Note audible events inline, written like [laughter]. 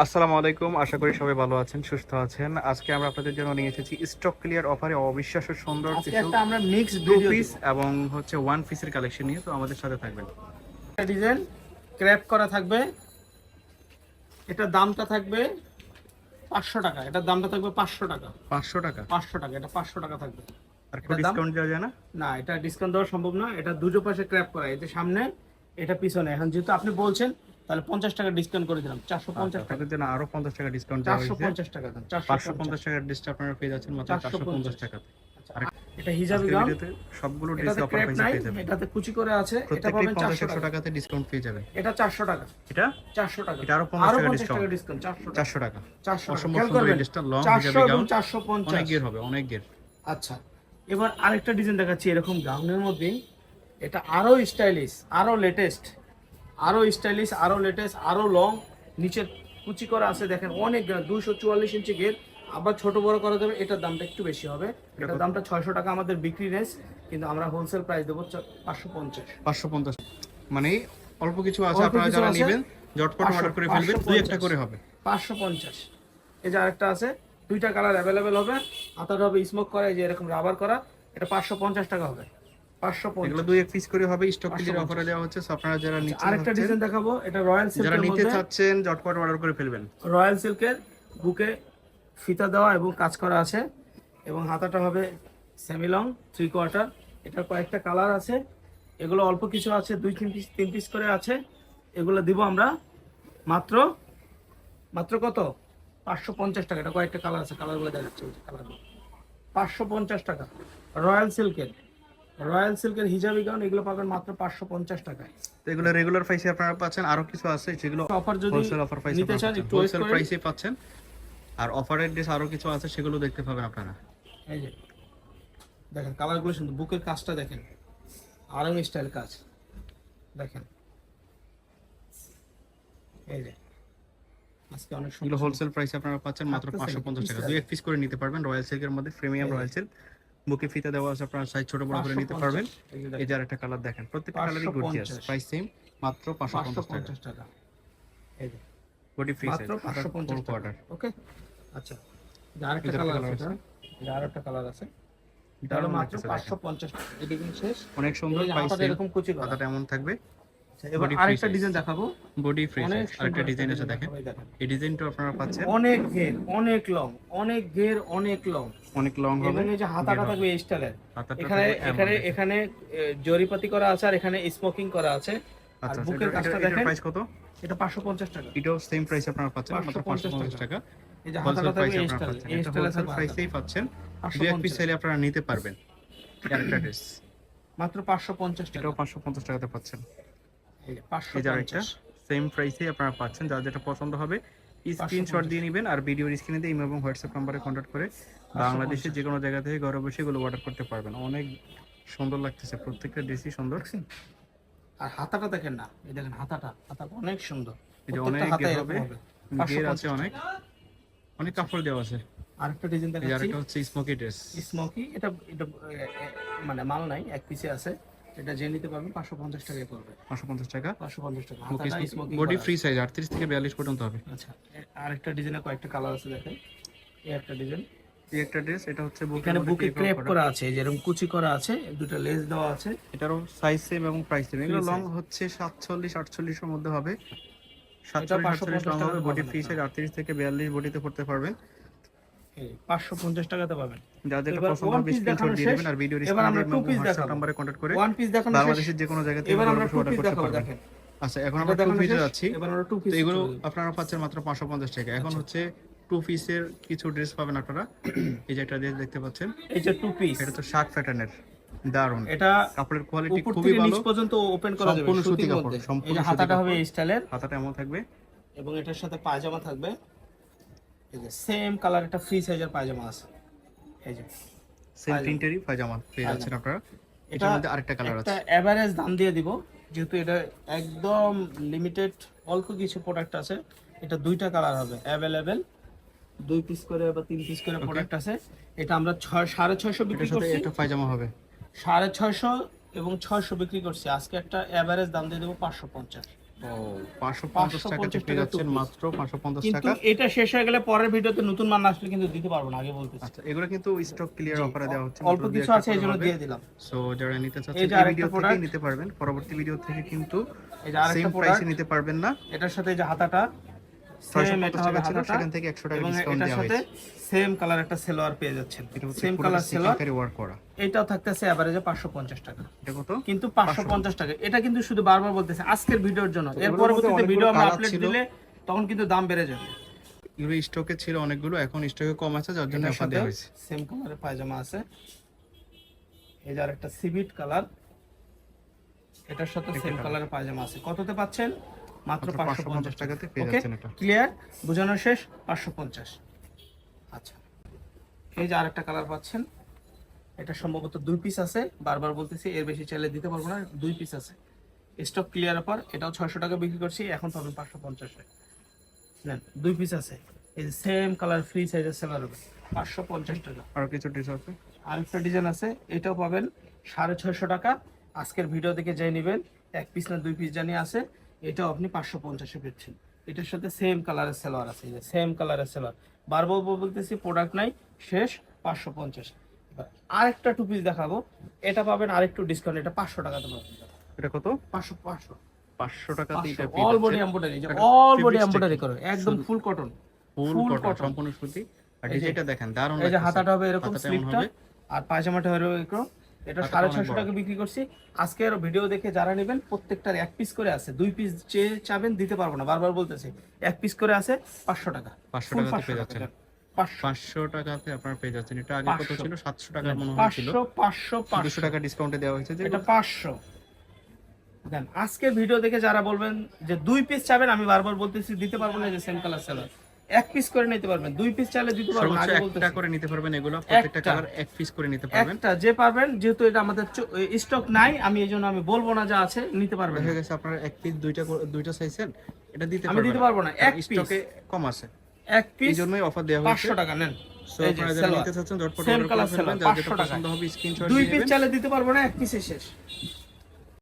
আসসালামু আলাইকুম আশা করি সবাই ভালো আছেন সুস্থ আছেন। আজকে আমরা আপনাদের জন্য নিয়ে এসেছি স্টক ক্লিয়ার অফারে অবিশ্বাস্য সুন্দর কিছু আমরা মিক্স টু পিস এবং হচ্ছে ওয়ান পিসের কালেকশন নিয়ে তো আমাদের সাথে থাকবেন। ডিজাইন ক্র্যাপ করা থাকবে এটা দামটা থাকবে পাঁচশো টাকা এটার দামটা থাকবে পাঁচশো টাকা। পাঁচশো টাকা? পাঁচশো টাকা এটা পাঁচশো টাকা থাকবে। আর দাম? ডিসকাউন্ট দেওয়া যায় না? না এটা ডিসকাউন্ট দেওয়া সম্ভব না এটা দুটো পাশে ক্র্যাপ করা এটা সামনে এটা পিছনে। এখন যেহেতু আপনি বলছেন তাহলে পঞ্চাশ টাকা ডিসকাউন্ট করে দিলাম। চারশো পঞ্চাশ টাকা। আপনাদের জন্য আরও পঞ্চাশ টাকা ডিসকাউন্ট চারশো পঞ্চাশ টাকা দেন চারশো পঞ্চাশ। টাকার ডিসটা আপনারা পেয়ে যাচ্ছেন মাত্র চারশো পঞ্চাশ। 450 টাকা আচ্ছা, এটা হিজাবি গাউন সবগুলো ড্রেস অফার প্রাইসে পেয়ে যাবেন। এটাতে কুচি করে আছে এটা পাবেন পঞ্চাশ চারশো একশো টাকা। টাকাতে ডিসকাউন্ট পেয়ে যাবেন। এটা চারশো টাকা। এটা? চারশো টাকা। এটা আরও 50 টাকা টাকা। ডিসকাউন্ট চারশো টাকা। চারশো টাকা। চারশো টাকা। খেয়াল করবেন ড্রেসটা লং হিজাবি এবং গাউন চারশো অনেক পঞ্চাশ গের হবে অনেক গের আচ্ছা এবার আরেকটা ডিজাইন দেখাচ্ছি এরকম গাউনের মধ্যে। এটা আরও স্টাইলিশ আরও লেটেস্ট আরও স্টাইলিশ আরও লেটেস্ট আরও লং নিচের কুচি করা আছে দেখেন অনেক দুশো চুয়াল্লিশ ইঞ্চি গের আবার ছোট বড় করা যাবে এটার দামটা একটু বেশি হবে। এটার দামটা ছয়শো টাকা আমাদের বিক্রি রেঞ্জ কিন্তু আমরা হোলসেল প্রাইস দেবো পাঁচশো পঞ্চাশ। পাঁচশো পঞ্চাশ। মানে অল্প কিছু আছে আপনারা যারা নেবেন ঝটপট অর্ডার করে ফেলবেন দুই একটা করে হবে। পাঁচশো পঞ্চাশ। এই যে আরেকটা আছে দুইটা কালার অ্যাভেলেবেল হবে হাতাটা হবে স্মোক করা এই যে এরকম রাবার করা এটা পাঁচশো পঞ্চাশ টাকা হবে। পাঁচশো পঞ্চাশ। এগুলো দুই এক পিস করে হবে স্টক ক্লিয়ার অফারে দেওয়া হচ্ছে আপনারা যারা নিতে আরেকটা ডিজাইন দেখাবো এটা রয়্যাল যারা নিতে চাচ্ছেন ঝটপট অর্ডার করে ফেলবেন। রয়্যাল সিল্কের বুকে ফিতা দেওয়া এবং কাজ করা আছে এবং হাতাটা হবে সেমিলং থ্রি কোয়ার্টার এটার কয়েকটা কালার আছে এগুলো অল্প কিছু আছে দুই তিন পিস তিন পিস করে আছে। এগুলো দিব আমরা মাত্র মাত্র কত? পাঁচশো পঞ্চাশ টাকা। এটা কয়েকটা কালার আছে কালারগুলো দেখাচ্ছে কালারগুলো পাঁচশো পঞ্চাশ টাকা রয়্যাল সিল্কের রয়্যাল সিল্কের হিজাবি গাউন এগুলো পাবেন মাত্র পাঁচশো পঞ্চাশ টাকায়। তো এগুলো রেগুলার প্রাইসে আপনারা পাচ্ছেন আরও কিছু আছে যেগুলো অফার যদি হোলসেল অফার প্রাইসে নিতে চান একটু হোলসেল প্রাইসে পাচ্ছেন। আর অফারের ড্রেস আরও কিছু আছে সেগুলো দেখতে পাবেন আপনারা। এই যে দেখেন কালারগুলো সুন্দর। বুকের কাজটা দেখেন। আরং স্টাইল কাজ। দেখেন। এই যে আজকে অনেক সুন্দর। হোলসেল প্রাইসে আপনারা পাচ্ছেন মাত্র থাকতেছে পাঁচশো পঞ্চাশ টাকা। দুই এক পিস করে নিতে পারবেন রয়্যাল সিল্কের মধ্যে প্রিমিয়াম রয়্যাল সিল্ক। বুকে ফিতা দেওয়া আছে আপনারা সাইজ ছোট বড় করে নিতে পারবেন। এই যে এই দেখেন, আরেকটা কালার দেখেন প্রত্যেকটা কালারই গর্জিয়াস 550 প্রাইস সেম মাত্র পাঁচশো পাঁচশো পঞ্চাশ টাকা। এই যে বডি ফ্রি মাত্র পাঁচশো পঞ্চাশ টাকা। কোয়ার্টার ওকে আচ্ছা যে আরেকটা এটার কালার আছে আছে। এটা। আরেকটা কালার আছে। এটা মাত্র লাগতেছে পাঁচশো পঞ্চাশ টাকা। এটা কিন্তু শেষ। অনেক সুন্দর প্রাইস এরকম কুচি কথাটা এমন থাকবে। আচ্ছা, এবার আরেকটা ডিজাইন দেখাবো। বডি ফ্রি অনেক আরেকটা ডিজাইন আছে design দেখেন। দেখাবো, এই দেখেন। এই ডিজাইনটা আপনারা পাচ্ছেন। অনেক ঘের অনেক লং অনেক ঘের অনেক লং। অনেক লং হবে। এখানে যে হাতা কাটা থাকবে স্টাইলের এখানে এখানে এখানে জরিপাতি করা আছে আর এখানে স্মোকিং করা আছে। আচ্ছা বুকের কাজটা দেখেন। প্রাইস কত? এটা 550 টাকা। এটাও সেম প্রাইস আপনারা পাচ্ছেন মাত্র 550 টাকা। এই যে হাতা কাটা থাকবে স্টাইল স্টাইলের প্রাইসেই পাচ্ছেন। দুই এক পিস আপনারা নিতে পারবেন। ক্যারেক্টার ড্রেস [coughs] মাত্র 550 টাকা। এটাও 550 টাকাতে পাচ্ছেন। 550 সেম প্রাইসেই আপনারা পাচ্ছেন। যার যেটা পছন্দ হবে স্ক্রিনশট দিয়ে নেবেন আর ভিডিওর স্ক্রিনে দিয়ে ইমো এবং হোয়াটসঅ্যাপ নাম্বারে কন্ট্যাক্ট করে বাংলাদেশের যে কোনো জায়গা থেকে ঘরে বসে এগুলো অর্ডার করতে পারবেন। অনেক সুন্দর লাগতেছে প্রত্যেকটা ড্রেসই সুন্দর। আর হাতাটা দেখেন না এই দেখেন হাতাটা হাতাটা অনেক সুন্দর। প্রত্যেকটা অনেক হবে হবে। 550 গের আছে অনেক। অনেক কাপড় দেওয়া আছে। আরেকটা ডিজাইন দেখাচ্ছি আরেকটা হচ্ছে স্মোকি ড্রেস স্মোকি এটা এটা মানে মাল নাই এক পিসে আছে। এটা যে নিতে পারবেন পাঁচশো পঞ্চাশ টাকায় পড়বে। পাঁচশো পঞ্চাশ টাকা? পাঁচশো পঞ্চাশ টাকা। হাতাটা স্মোকি বডি ফ্রি সাইজ আটত্রিশ থেকে বিয়াল্লিশ পর্যন্ত হবে। আচ্ছা আরেকটা ডিজাইনের কয়েকটা কালার আছে দেখেন। এই একটা ডিজাইন। এই একটা ড্রেস এটা হচ্ছে এখানে বুকে ক্রেপ করা। আছে যেরকম কুচি করা আছে দুটো লেস দেওয়া আছে। এটারও সাইজ সেম এবং প্রাইস সেম এগুলো লং। হচ্ছে সাতচল্লিশ আটচল্লিশের মধ্যে হবে। সাতচল্লিশ 550 লং হবে। বডি ফ্রি সাইজ আটত্রিশ থেকে বিয়াল্লিশ বডিতে পড়তে পারবেন। পাঁচশো পঞ্চাশ টাকাতে পাবেন। যা যেটা এবার পছন্দ হবে স্ক্রিনশট দিয়ে দেবেন আর ভিডিওর এবার আমরা two দেখাবো। নম্বরে কন্ট্যাক্ট করে ওয়ান পিস দেখানো বাংলাদেশের যে কোনো জায়গা থেকে এবার আমরা টু পিস দেখাবো দেখেন। আচ্ছা এখন আমরা টু পিসে যাচ্ছি। এবার আমরা টু পিস এগুলো আপনারা পাচ্ছেন মাত্র পাঁচশো পঞ্চাশ টাকা। এখন আচ্ছা। হচ্ছে টু পিসের কিছু ড্রেস পাবেন আপনারা। এই যে একটা ড্রেস দেখতে পাচ্ছেন। এই যে টু পিস এটা তো শার্ট প্যাটার্নের। দারুণ এটা কাপড়ের কোয়ালিটি খুবই ভালো। পর্যন্ত ওপেন করা যাবে সম্পূর্ণ সুতি কাপড়, সম্পূর্ণ হাতাটা হবে এই স্টাইলের। হাতাটা এমন থাকবে। এবং এটার সাথে পায়জামা থাকবে। এই যে সেম কালার একটা ফ্রি সাইজের পায়জামা আছে। এই যে সেম প্রিন্টেরই পায়জামা পেয়ে যাচ্ছেন আপনারা। এটার মধ্যে আরেকটা কালার আছে। এভারেজ দাম দিয়ে দিব যেহেতু এটা একদম লিমিটেড অল্প কিছু প্রোডাক্ট আছে। এটা দুইটা কালার হবে অ্যাভেলেবেল দুই পিস করে বা তিন পিস করে প্রোডাক্ট আছে। এটা আমরা ছয় সাড়ে ছয়শো বিক্রি করছি। একটা পায়জামা হবে। সাড়ে ছয়শো এবং ছয়শো বিক্রি করছি। আজকে একটা অ্যাভারেজ দাম দিয়ে দেবো পাঁচশো পঞ্চাশ। ও পাঁচশো পঞ্চাশ 550 টাকাতে পেয়ে টাকা যাচ্ছেন two piece। মাত্র পাঁচশো পঞ্চাশ কিন্তু টাকা। এটা শেষ হয়ে গেলে পরের ভিডিওতে নতুন মাল আসলে কিন্তু দিতে পারব না আগে বলতেছি। আচ্ছা এগুলো কিন্তু স্টক ক্লিয়ার অফারে দেওয়া হচ্ছে অল্প কিছু আছে এই দিয়ে দিলাম। সো যারা নিতে এই চাচ্ছেন এই ভিডিও থেকে নিতে পারবেন পরবর্তী ভিডিও থেকে কিন্তু এই যে আরেকটা প্রোডাক্ট নিতে পারবেন না। এটার সাথে যে হাতাটা সেম এটা হবে ছিল হাতাটা সেখান থেকে একশো টাকা ডিসকাউন্ট দেওয়া হয়েছে। সেম কালার একটা সেলোয়ার পেয়ে যাচ্ছেন। সেম কালার সেলোয়ার ওয়ার্ক করা। এটাও থাকতেছে এভারেজে পাঁচশো পঞ্চাশ টাকা। এটা কত? কিন্তু পাঁচশো পঞ্চাশ টাকা। এটা কিন্তু শুধু বারবার বলতেছে আজকের ভিডিওর জন্য। এর পরবর্তীতে অনেকগুলো ভিডিও আমরা আপলোড দিলে তখন কিন্তু দাম বেড়ে যাবে। এগুলো স্টকে ছিল অনেকগুলো এখন স্টকে কম আছে যার জন্য অফার দেওয়া হয়েছে। সেম কালারের পায়জামা আছে। এই যে আরেকটা সিভিট কালার এটার সাথে সেম কালারের পায়জামা আছে। কততে পাচ্ছেন? মাত্র পাঁচশো 550 পঞ্চাশ টাকা। টাকাতে পেয়ে ওকে? যাচ্ছেন এটা। ক্লিয়ার বোঝানো শেষ পাঁচশো পঞ্চাশ। আচ্ছা। এই যে আরেকটা কালার পাচ্ছেন এটা সম্ভবত দুই পিস আছে। বারবার বলতেছি এর বেশি চাইলে দিতে পারব না দুই পিস আছে। স্টক ক্লিয়ার পর এটাও ছয়শো টাকা বিক্রি করছি এখন পাবেন পাঁচশো পঞ্চাশে। নেন দুই পিস আছে। এই যে সেম কালার ফ্রি সাইজের সেলার হবে। পাঁচশো পঞ্চাশ টাকা। আরও কিছু ড্রেস আছে? আরেকটা ডিজাইন আছে এটাও পাবেন সাড়ে ছয়শো টাকা। আজকের ভিডিও থেকে যে নেবেন এক পিস না দুই পিস জানি আছে। এটাও আপনি পাঁচশো পঞ্চাশে পেয়েছেন এটার সাথে সেম কালারের সেলোয়ার আছে সেম কালারের সেলোয়ার বারবার বলতেছি প্রোডাক্ট নাই শেষ পাঁচশো পঞ্চাশ। আরেকটা টু পিস দেখাবো। এটা পাবেন আরেকটু ডিসকাউন্ট এটা পাঁচশো টাকাতে পাবেন। এটা কত? পাঁচশো পাঁচশো। পাঁচশো টাকাতে এটা all body embroidery all body embroidery করে একদম ফুল কটন ফুল কটন সম্পূর্ণ সুতি। আর ডিজাইনটা দেখেন দারুণ এই যে হাতাটা হবে এরকম স্লিপটা আর পায়জামাটা হবে এরকম। এটা সাড়ে ছয়শো টাকা বিক্রি করছি। আজকের ভিডিও দেখে যারা নেবেন প্রত্যেকটার এক পিস করে আছে। দুই পিস যে চাবেন দিতে পারব না। বারবার বলতেছি এক পিস করে আছে পাঁচশো টাকা। 500 Full পেয়ে যাচ্ছেন। টাকা। পাঁচশো। পাঁচশো টাকাতে আপনার পেয়ে যাচ্ছেন। এটা আগে কত ছিল? সাতশো টাকার মনে হয়েছিল পাঁচশো পাঁচশো পাঁচশো। টাকা ডিসকাউন্টে দেওয়া হয়েছে। যে এটা পাঁচশো। দেন আজকের ভিডিও দেখে যারা বলবেন যে দুই পিস চাবেন আমি বারবার বলতেছি দিতে পারব না যে সেম কালার সেলার এক পিস করে নিতে পারবেন দুই পিস চাইলে দিতে পারব না সর্বোচ্চ আগে একটা করে নিতে পারবেন এগুলো প্রত্যেকটা কালার এক পিস করে নিতে পারবেন। একটা যে পারবেন যেহেতু এটা আমাদের স্টক নাই আমি এই জন্য আমি বলব না যা আছে নিতে পারবেন। দেখা গেছে আপনার এক পিস দুইটা দুইটা চাইছেন এটা দিতে আমি দিতে পারব না এক পিস স্টকে কম আছে। এক এই পিস জন্যই অফার দেওয়া হয়েছে। পাঁচশো টাকা নেন। দুই পিস চাইলে দিতে পারব না এক পিসে শেষ।